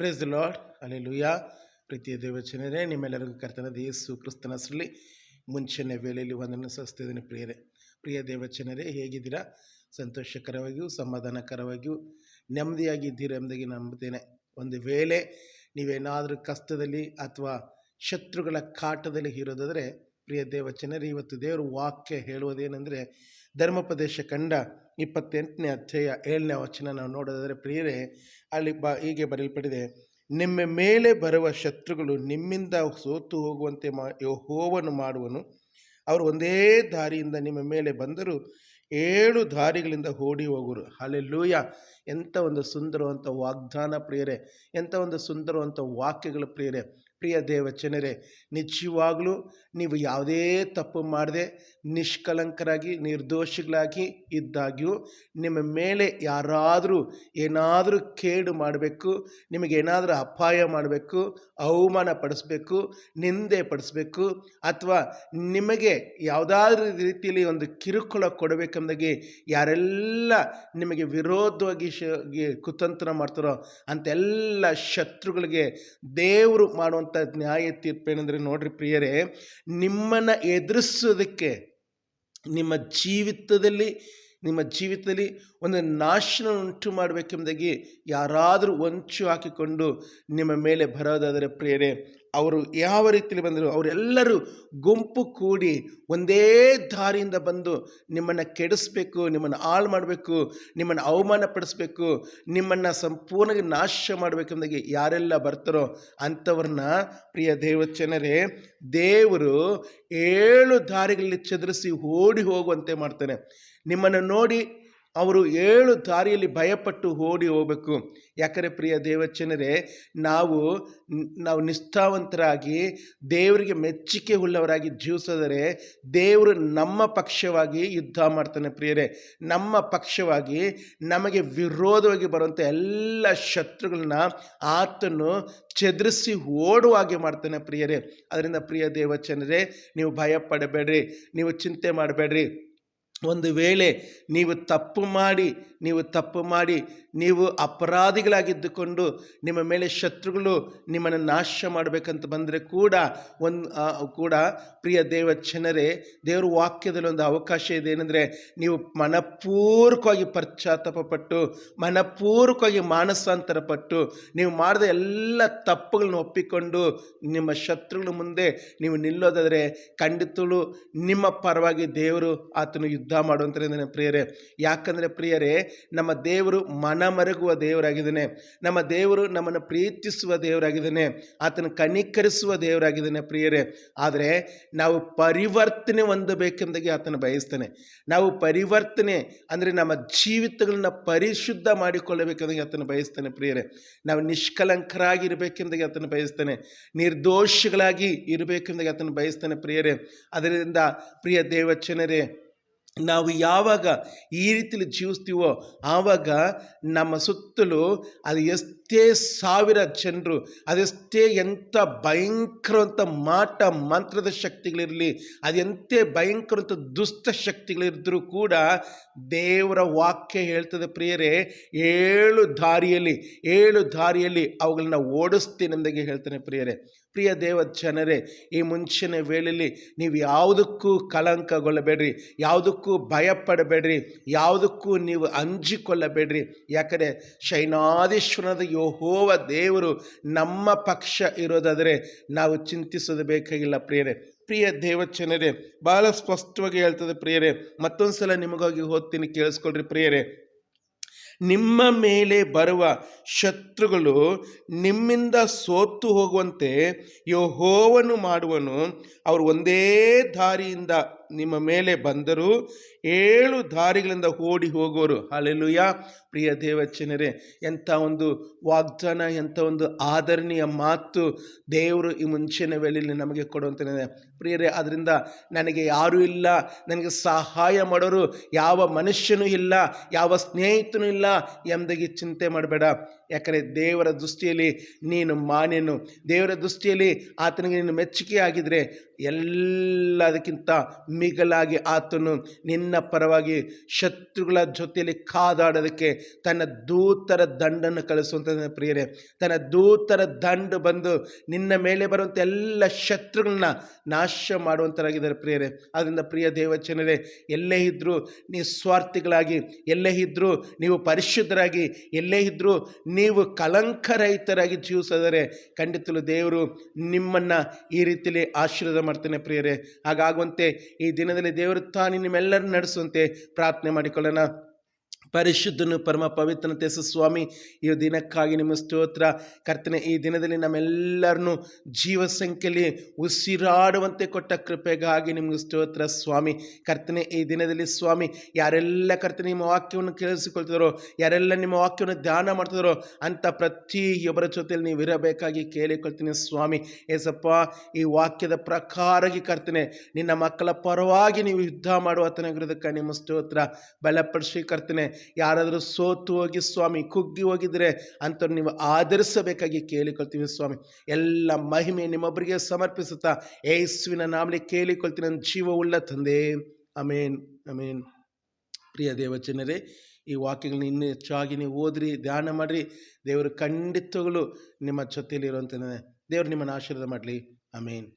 Praise the lord ಅಲ್ಲಿ ಲುಯಾ ಪ್ರೀತಿಯ ದೇವಚನರೇ ನಿಮ್ಮೆಲ್ಲರಿಗೂ ಕರ್ತನಾದ ಯೇಸು ಕ್ರಿಸ್ತನ ಹೆಸರಲ್ಲಿ ಮುಂಚಿನ ವೇಳೆಯಲ್ಲಿ ಒಂದನ್ನು ಸಸ್ತಿದ್ದೇನೆ ಪ್ರಿಯರೇ. ಪ್ರಿಯ ದೇವಚನರೇ ಹೇಗಿದ್ದೀರಾ? ಸಂತೋಷಕರವಾಗಿಯೂ, ಸಮಾಧಾನಕರವಾಗಿಯೂ, ನೆಮ್ಮದಿಯಾಗಿದ್ದೀರ ಎಂಬುದಾಗಿ ನಂಬುತ್ತೇನೆ. ಒಂದು ವೇಳೆ ನೀವೇನಾದರೂ ಕಷ್ಟದಲ್ಲಿ ಅಥವಾ ಶತ್ರುಗಳ ಕಾಟದಲ್ಲಿ ಇರೋದಾದರೆ ಪ್ರಿಯ ದೇವಚನರು, ಇವತ್ತು ದೇವರು ವಾಕ್ಯ ಹೇಳುವುದೇನೆಂದರೆ ಧರ್ಮೋಪದೇಶ ಕಂಡ ಇಪ್ಪತ್ತೆಂಟನೇ ಅಧ್ಯಾಯ ಏಳನೇ ವಚನ ನಾವು ನೋಡೋದಾದರೆ ಪ್ರಿಯರೇ, ಅಲ್ಲಿ ಬ ಹೀಗೆ ಬರೆಯಲ್ಪಟ್ಟಿದೆ, ನಿಮ್ಮ ಮೇಲೆ ಬರುವ ಶತ್ರುಗಳು ನಿಮ್ಮಿಂದ ಸೋತು ಹೋಗುವಂತೆ ಮಾ ಯೆಹೋವನು ಮಾಡುವನು. ಅವರು ಒಂದೇ ದಾರಿಯಿಂದ ನಿಮ್ಮ ಮೇಲೆ ಬಂದರೂ ಏಳು ದಾರಿಗಳಿಂದ ಓಡಿ ಹೋಗುವರು. ಅಲ್ಲೆಲ್ಲೂಯ ಎಂಥ ಒಂದು ಸುಂದರವಂಥ ವಾಗ್ದಾನ ಪ್ರಿಯರೇ, ಎಂಥ ಒಂದು ಸುಂದರವಂಥ ವಾಕ್ಯಗಳು ಪ್ರಿಯರೇ, ಪ್ರಿಯ ದೇವಚನರೇ ನಿಜವಾಗಲೂ ನೀವು ಯಾವುದೇ ತಪ್ಪು ಮಾಡದೆ ನಿಷ್ಕಲಂಕರಾಗಿ ನಿರ್ದೋಷಿಗಳಾಗಿ ಇದ್ದಾಗ್ಯೂ ನಿಮ್ಮ ಮೇಲೆ ಯಾರಾದರೂ ಏನಾದರೂ ಕೇಡು ಮಾಡಬೇಕು, ನಿಮಗೆ ಏನಾದರೂ ಅಪಾಯ ಮಾಡಬೇಕು, ಅವಮಾನ ಪಡಿಸ್ಬೇಕು, ನಿಂದೆ ಪಡಿಸ್ಬೇಕು, ಅಥವಾ ನಿಮಗೆ ಯಾವುದಾದ್ರೂ ರೀತಿಯಲ್ಲಿ ಒಂದು ಕಿರುಕುಳ ಕೊಡಬೇಕೆಂದಾಗಿ ಯಾರೆಲ್ಲ ನಿಮಗೆ ವಿರೋಧವಾಗಿ ಶ ಗಿ- ಕುತಂತ್ರ ಮಾಡ್ತಾರೋ ಅಂತೆಲ್ಲ ಶತ್ರುಗಳಿಗೆ ದೇವರು ಮಾಡುವಂಥ ನ್ಯಾಯ ತೀರ್ಪೇನೆಂದರೆ ನೋಡ್ರಿ ಪ್ರಿಯರೇ, ನಿಮ್ಮನ್ನು ಎದುರಿಸೋದಕ್ಕೆ, ನಿಮ್ಮ ಜೀವಿತದಲ್ಲಿ ನಿಮ್ಮ ಜೀವಿತದಲ್ಲಿ ಒಂದು ನಾಶನ ಉಂಟು ಮಾಡಬೇಕೆಂಬುದಾಗಿ ಯಾರಾದರೂ ಹೊಂಚು ಹಾಕಿಕೊಂಡು ನಿಮ್ಮ ಮೇಲೆ ಬರೋದಾದರೆ ಪ್ರಿಯರೇ ಅವರು ಯಾವ ರೀತಿಯಲ್ಲಿ ಬಂದರು? ಅವರೆಲ್ಲರೂ ಗುಂಪು ಕೂಡಿ ಒಂದೇ ದಾರಿಯಿಂದ ಬಂದು ನಿಮ್ಮನ್ನು ಕೆಡಿಸ್ಬೇಕು, ನಿಮ್ಮನ್ನು ಹಾಳು ಮಾಡಬೇಕು, ನಿಮ್ಮನ್ನು ಅವಮಾನ ಪಡಿಸ್ಬೇಕು, ನಿಮ್ಮನ್ನು ಸಂಪೂರ್ಣವಾಗಿ ನಾಶ ಮಾಡಬೇಕೆಂದಾಗಿ ಯಾರೆಲ್ಲ ಬರ್ತಾರೋ ಅಂಥವ್ರನ್ನ ಪ್ರಿಯ ದೇವಚನರೇ ದೇವರು ಏಳು ದಾರಿಗಳಲ್ಲಿ ಚದುರಿಸಿ ಓಡಿ ಹೋಗುವಂತೆ ಮಾಡ್ತಾನೆ. ನಿಮ್ಮನ್ನು ನೋಡಿ ಅವರು ಏಳು ದಾರಿಯಲ್ಲಿ ಭಯಪಟ್ಟು ಓಡಿ ಹೋಗಬೇಕು. ಯಾಕಂದರೆ ಪ್ರಿಯ ದೇವಚನರೇ ನಾವು ನಾವು ನಿಷ್ಠಾವಂತರಾಗಿ, ದೇವರಿಗೆ ಮೆಚ್ಚುಗೆ ಉಳ್ಳವರಾಗಿ ಜೀವಿಸಿದರೆ ದೇವರು ನಮ್ಮ ಪಕ್ಷವಾಗಿ ಯುದ್ಧ ಮಾಡ್ತಾನೆ ಪ್ರಿಯರೇ. ನಮ್ಮ ಪಕ್ಷವಾಗಿ ನಮಗೆ ವಿರೋಧವಾಗಿ ಬರುವಂಥ ಎಲ್ಲ ಶತ್ರುಗಳನ್ನ ಆತನು ಚದುರಿಸಿ ಓಡುವ ಹಾಗೆ ಮಾಡ್ತಾನೆ ಪ್ರಿಯರೇ. ಅದರಿಂದ ಪ್ರಿಯ ದೇವಚನರೇ ನೀವು ಭಯ ಪಡಬೇಡ್ರಿ ನೀವು ಚಿಂತೆ ಮಾಡಬೇಡ್ರಿ. ಒಂದು ವೇಳೆ ನೀವು ತಪ್ಪು ಮಾಡಿ, ನೀವು ತಪ್ಪು ಮಾಡಿ, ನೀವು ಅಪರಾಧಿಗಳಾಗಿದ್ದುಕೊಂಡು ನಿಮ್ಮ ಮೇಲೆ ಶತ್ರುಗಳು ನಿಮ್ಮನ್ನು ನಾಶ ಮಾಡಬೇಕಂತ ಬಂದರೆ ಕೂಡ ಒಂದು ಕೂಡ ಪ್ರಿಯ ದೇವ ಜನರೇ, ದೇವ್ರ ವಾಕ್ಯದಲ್ಲಿ ಒಂದು ಅವಕಾಶ ಇದೆ. ಏನಂದರೆ ನೀವು ಮನಪೂರ್ವಕವಾಗಿ ಪಶ್ಚಾತ್ತಾಪಪಟ್ಟು, ಮನಪೂರ್ವಕವಾಗಿ ಮಾನಸಾಂತರಪಟ್ಟು, ನೀವು ಮಾಡಿದ ಎಲ್ಲ ತಪ್ಪುಗಳನ್ನ ಒಪ್ಪಿಕೊಂಡು ನಿಮ್ಮ ಶತ್ರುಗಳ ಮುಂದೆ ನೀವು ನಿಲ್ಲೋದಾದರೆ ಖಂಡಿತಲು ನಿಮ್ಮ ಪರವಾಗಿ ದೇವರು ಆತನು ಯುದ್ಧ ಮಾಡುವಂಥದ್ದು ಪ್ರಿಯರೇ. ಯಾಕಂದರೆ ಪ್ರಿಯರೇ, ನಮ್ಮ ದೇವರು ಮನಮರಗುವ ದೇವರಾಗಿದ್ದಾನೆ. ನಮ್ಮ ದೇವರು ನಮ್ಮನ್ನು ಪ್ರೀತಿಸುವ ದೇವರಾಗಿದ್ದಾನೆ. ಆತನ ಕನಿಕರಿಸುವ ದೇವರಾಗಿದ್ದಾನೆ ಪ್ರಿಯರೇ. ಆದರೆ ನಾವು ಪರಿವರ್ತನೆ ಹೊಂದಬೇಕೆಂದಾಗಿ ಆತನ ಬಯಸ್ತಾನೆ. ನಾವು ಪರಿವರ್ತನೆ ಅಂದರೆ ನಮ್ಮ ಜೀವಿತಗಳನ್ನ ಪರಿಶುದ್ಧ ಮಾಡಿಕೊಳ್ಳಬೇಕೆಂದಾಗಿ ಆತನ ಬಯಸ್ತಾನೆ ಪ್ರಿಯರೇ. ನಾವು ನಿಷ್ಕಲಂಕರಾಗಿ ಇರಬೇಕೆಂದಾಗಿ ಆತನ ಬಯಸ್ತಾನೆ. ನಿರ್ದೋಷಗಳಾಗಿ ಇರಬೇಕೆಂದಾಗಿ ಆತನ ಬಯಸ್ತಾನೆ ಪ್ರಿಯರೇ. ಅದರಿಂದ ಪ್ರಿಯ ದೇವಚನರೇ ನಾವು ಯಾವಾಗ ಈ ರೀತಿಲಿ ಜೀವಿಸ್ತೀವೋ ಆವಾಗ ನಮ್ಮ ಸುತ್ತಲೂ ಅದು ಎಷ್ಟೇ ಸಾವಿರ ಜನರು ಅದೆಷ್ಟೇ ಎಂಥ ಭಯಂಕರವಂಥ ಮಾಟ, ಮಂತ್ರದ ಶಕ್ತಿಗಳಿರಲಿ ಅದೆಂತೆ ಭಯಂಕರವಂಥ ದುಷ್ಟ ಶಕ್ತಿಗಳಿದ್ದರೂ ಕೂಡ ದೇವರ ವಾಕ್ಯ ಹೇಳ್ತದೆ ಪ್ರಿಯರೇ, ಏಳು ದಾರಿಯಲ್ಲಿ ಏಳು ದಾರಿಯಲ್ಲಿ ಅವುಗಳನ್ನ ಓಡಿಸ್ತೀನಿ ಅಂದಾಗೆ ಹೇಳ್ತಾನೆ ಪ್ರಿಯರೇ. ಪ್ರಿಯ ದೇವ ಜನರೇ, ಈ ಮುಂಚಿನ ವೇಳೆಯಲ್ಲಿ ನೀವು ಯಾವುದಕ್ಕೂ ಕಲಂಕಗೊಳ್ಳಬೇಡ್ರಿ ಯಾವುದಕ್ಕೂ ಭಯಪಡಬೇಡ್ರಿ, ಯಾವುದಕ್ಕೂ ನೀವು ಅಂಜಿಕೊಳ್ಳಬೇಡ್ರಿ. ಯಾಕಂದರೆ ಶೈನಾದೀಶ್ವರದ ಯೋಹೋವ ದೇವರು ನಮ್ಮ ಪಕ್ಷ ಇರೋದಾದರೆ ನಾವು ಚಿಂತಿಸೋದು ಬೇಕಾಗಿಲ್ಲ ಪ್ರಿಯರೇ. ಪ್ರಿಯ ದೇವಚನರೇ ಭಾಳ ಸ್ಪಷ್ಟವಾಗಿ ಹೇಳ್ತದೆ ಪ್ರಿಯರೇ ಮತ್ತೊಂದು ಸಲ ನಿಮಗಾಗಿ ಓದ್ತೀನಿ ಕೇಳಿಸ್ಕೊಳ್ರಿ ಪ್ರಿಯರೇ. ನಿಮ್ಮ ಮೇಲೆ ಬರುವ ಶತ್ರುಗಳು ನಿಮ್ಮಿಂದ ಸೋತು ಹೋಗುವಂತೆ ಯಹೋವನು ಮಾಡುವನು. ಅವರು ಒಂದೇ ದಾರಿಯಿಂದ ನಿಮ್ಮ ಮೇಲೆ ಬಂದರೂ ಏಳು ದಾರಿಗಳಿಂದ ಓಡಿ ಹೋಗೋರು. ಅಲೆಲುಯ ಪ್ರಿಯ ದೇವಚನರೇ, ಎಂಥ ಒಂದು ವಾಗ್ದಾನ, ಎಂಥ ಒಂದು ಆದರಣೀಯ ಮಾತು ದೇವರು ಈ ಮುಂಚಿನ ವೇಳೆಯಲ್ಲಿ ನಮಗೆ ಕೊಡುವಂತ ಪ್ರಿಯರೇ ಅದರಿಂದ ನನಗೆ ಯಾರೂ ಇಲ್ಲ, ನನಗೆ ಸಹಾಯ ಮಾಡೋರು ಯಾವ ಮನುಷ್ಯನೂ ಇಲ್ಲ, ಯಾವ ಸ್ನೇಹಿತನೂ ಇಲ್ಲ ಎಂದಾಗಿ ಚಿಂತೆ ಮಾಡಬೇಡ. ಯಾಕಂದರೆ ದೇವರ ದೃಷ್ಟಿಯಲ್ಲಿ ನೀನು ಮಾನ್ಯನು. ದೇವರ ದೃಷ್ಟಿಯಲ್ಲಿ ಆತನಿಗೆ ನೀನು ಮೆಚ್ಚುಗೆ ಆಗಿದ್ದರೆ ಎಲ್ಲದಕ್ಕಿಂತ ಮಿಗಲಾಗಿ ಆತನು ನಿನ್ನ ಪರವಾಗಿ ಶತ್ರುಗಳ ಜೊತೆಯಲ್ಲಿ ಕಾದಾಡೋದಕ್ಕೆ ತನ್ನ ದೂತರ ದಂಡನ್ನು ಕಳಿಸುವಂಥ ಪ್ರಿಯರೇ. ತನ್ನ ದೂತರ ದಂಡು ಬಂದು ನಿನ್ನ ಮೇಲೆ ಬರುವಂಥ ಎಲ್ಲ ಶತ್ರುಗಳನ್ನ ನಾಶ ಮಾಡುವಂಥರಾಗಿದ್ದಾರೆ ಪ್ರಿಯರೇ. ಆದ್ದರಿಂದ ಪ್ರಿಯ ದೇವಚನರೇ ಎಲ್ಲೇ ಇದ್ದರೂ ನಿಸ್ವಾರ್ಥಿಗಳಾಗಿ ಎಲ್ಲೇ ಇದ್ದರೂ ನೀವು ಪರಿಶುದ್ಧರಾಗಿ, ಎಲ್ಲೇ ಇದ್ದರೂ ನೀವು ಕಲಂಕರಹಿತರಾಗಿ ಜೀವಿಸಿದರೆ ಖಂಡಿತಲು ದೇವರು ನಿಮ್ಮನ್ನು ಈ ರೀತಿಯಲ್ಲಿ ಆಶೀರ್ವಾದ ಮಾಡ್ತಾನೆ ಪ್ರಿಯರೇ. ಹಾಗಾಗುವಂತೆ ಈ ದಿನದಲ್ಲಿ ದೇವರು ತಾನು ನಿಮ್ಮೆಲ್ಲರನ್ನು ನಡೆಸುವಂತೆ ಪ್ರಾರ್ಥನೆ ಮಾಡಿಕೊಳ್ಳೋಣ. ಪರಿಶುದ್ಧನು ಪರಮ ಪವಿತ್ರನತೆ ಸ್ವಾಮಿ, ಈ ದಿನಕ್ಕಾಗಿ ನಿಮ್ಮ ಸ್ತೋತ್ರ. ಕರ್ತನೆ, ಈ ದಿನದಲ್ಲಿ ನಮ್ಮೆಲ್ಲರನ್ನು ಜೀವ ಸಂಖ್ಯೆಯಲ್ಲಿ ಉಸಿರಾಡುವಂತೆ ಕೊಟ್ಟ ಕೃಪೆಗಾಗಿ ನಿಮಗೆ ಸ್ತೋತ್ರ ಸ್ವಾಮಿ. ಕರ್ತನೆ, ಈ ದಿನದಲ್ಲಿ ಸ್ವಾಮಿ, ಯಾರೆಲ್ಲ ಕರ್ತನೆ ನಿಮ್ಮ ವಾಕ್ಯವನ್ನು ಕೇಳಿಸಿಕೊಳ್ತಿದಾರೋ ಯಾರೆಲ್ಲ ನಿಮ್ಮ ವಾಕ್ಯವನ್ನು ಧ್ಯಾನ ಮಾಡ್ತಿದಾರೋ ಅಂಥ ಪ್ರತಿಯೊಬ್ಬರ ಜೊತೆಯಲ್ಲಿ ನೀವು ಇರಬೇಕಾಗಿ ಕೇಳಿಕೊಳ್ತೀನಿ ಸ್ವಾಮಿ. ಏಸಪ್ಪ, ಈ ವಾಕ್ಯದ ಪ್ರಕಾರವಾಗಿ ಕರ್ತನೆ, ನಿನ್ನ ಮಕ್ಕಳ ಪರವಾಗಿ ನೀವು ಯುದ್ಧ ಮಾಡುವ ತನಗಿರೋದಕ್ಕೆ ನಿಮ್ಮ ಸ್ತೋತ್ರ. ಬಲಪಡಿಸಿ ಕರ್ತನೆ ಯಾರಾದರೂ ಸೋತು ಹೋಗಿ ಸ್ವಾಮಿ ಕುಗ್ಗಿ ಹೋಗಿದ್ರೆ ಅಂಥವ್ರು ನೀವು ಆಧರಿಸಬೇಕಾಗಿ ಕೇಳಿಕೊಳ್ತೀವಿ ಸ್ವಾಮಿ. ಎಲ್ಲ ಮಹಿಮೆ ನಿಮ್ಮೊಬ್ಬರಿಗೆ ಸಮರ್ಪಿಸುತ್ತಾ ಯೇಸುವಿನ ನಾಮಲಿ ಕೇಳಿಕೊಳ್ತೀನಿ ನನ್ನ ಜೀವ ಉಳ್ಳ ತಂದೆ. ಅಮೇನ್ ಅಮೇನ್ ಪ್ರಿಯ ದೇವಚನರೇ ಈ ವಾಕ್ಯಗಳನ್ನ ಇನ್ನೂ ಹೆಚ್ಚಾಗಿ ನೀವು ಓದ್ರಿ, ಧ್ಯಾನ ಮಾಡಿರಿ. ದೇವರು ಖಂಡಿತಗಳು ನಿಮ್ಮ ಜೊತೆಯಲ್ಲಿರುವಂಥ ದೇವರು ನಿಮ್ಮನ್ನು ಆಶೀರ್ವಾದ ಮಾಡಲಿ. ಅಮೇನ್